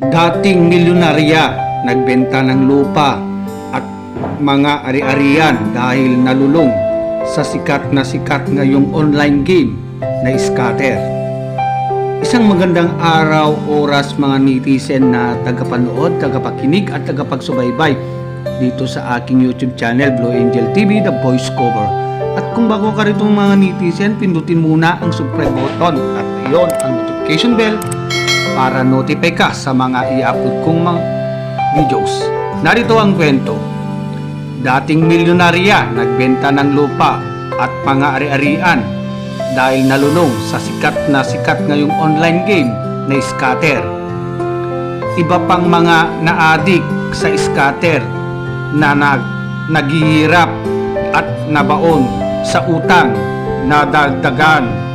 dating milyonarya, nagbenta ng lupa at mga ari-arian dahil nalulong sa sikat na sikat ngayong online game na Scatter. Isang magandang araw, oras mga netizen na tagapanood, tagapakinig at tagapagsubaybay dito sa aking YouTube channel Blue Angel TV, The Voice Cover. At kung bago ka rito mga netizen, pindutin muna ang subscribe button at iyon ang notification bell para notify ka sa mga i-upload kong mga videos. Narito ang kwento. Dating milyonarya, nagbenta ng lupa at mga ari-arian dahil nalulong sa sikat na sikat ngayong online game na Scatter. Iba pang mga naadik sa Scatter na nag naghihirap at nabaon sa utang na dagdagan.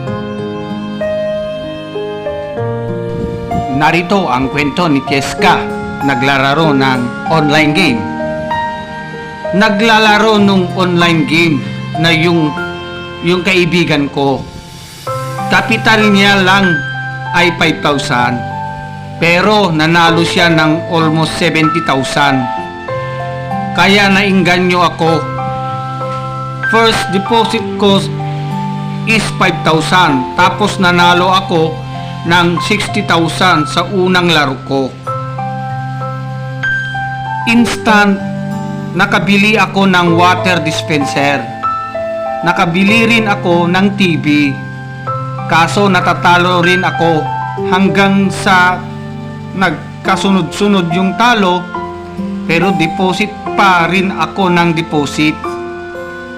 Narito ang kwento ni Keska, naglalaro ng online game. Naglalaro nung online game na yung yung kaibigan ko. Kapital niya lang ay 5,000. Pero nanalo siya ng almost 70,000. Kaya nainganyo ako. First deposit ko is 5,000. Tapos nanalo ako ng 60,000 sa unang laro ko. Instant, nakabili ako ng water dispenser. Nakabili rin ako ng TV. Kaso natatalo rin ako hanggang sa nagkasunod-sunod yung talo pero deposit pa rin ako ng deposit.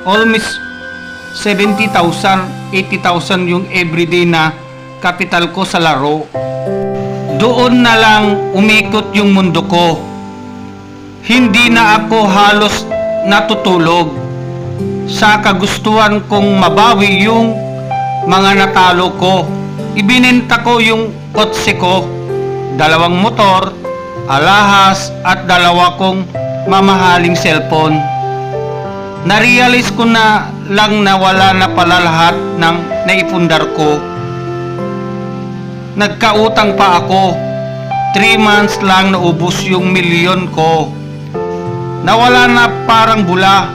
Almost 70,000, 80,000 yung everyday na kapital ko sa laro. Doon na lang umikot yung mundo ko. Hindi na ako halos natutulog sa kagustuhan kong mabawi yung mga natalo ko. Ibinenta ko yung kotse ko, dalawang motor, alahas at dalawa kong mamahaling cellphone. Narealize ko na lang na wala na pala lahat ng naipundar ko. Nagkautang pa ako. 3 months lang naubos yung milyon ko. Nawala na parang bula.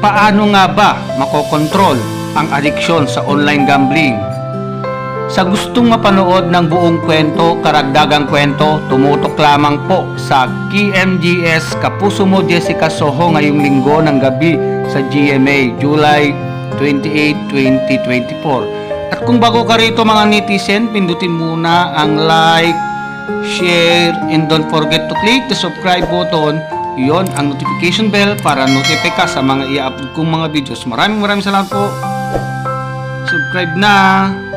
Paano nga ba makokontrol ang adiksyon sa online gambling? Sa gustong mapanood ng buong kwento, karagdagang kwento, tumutok lamang po sa KMGS Kapuso mo Jessica Soho ngayong linggo ng gabi sa GMA, July 28, 2024. Kung bago ka rito mga netizen, pindutin muna ang like, share, and don't forget to click the subscribe button. Iyon ang notification bell para notify ka sa mga i-upload kong mga videos. Maraming maraming salamat po. Subscribe na!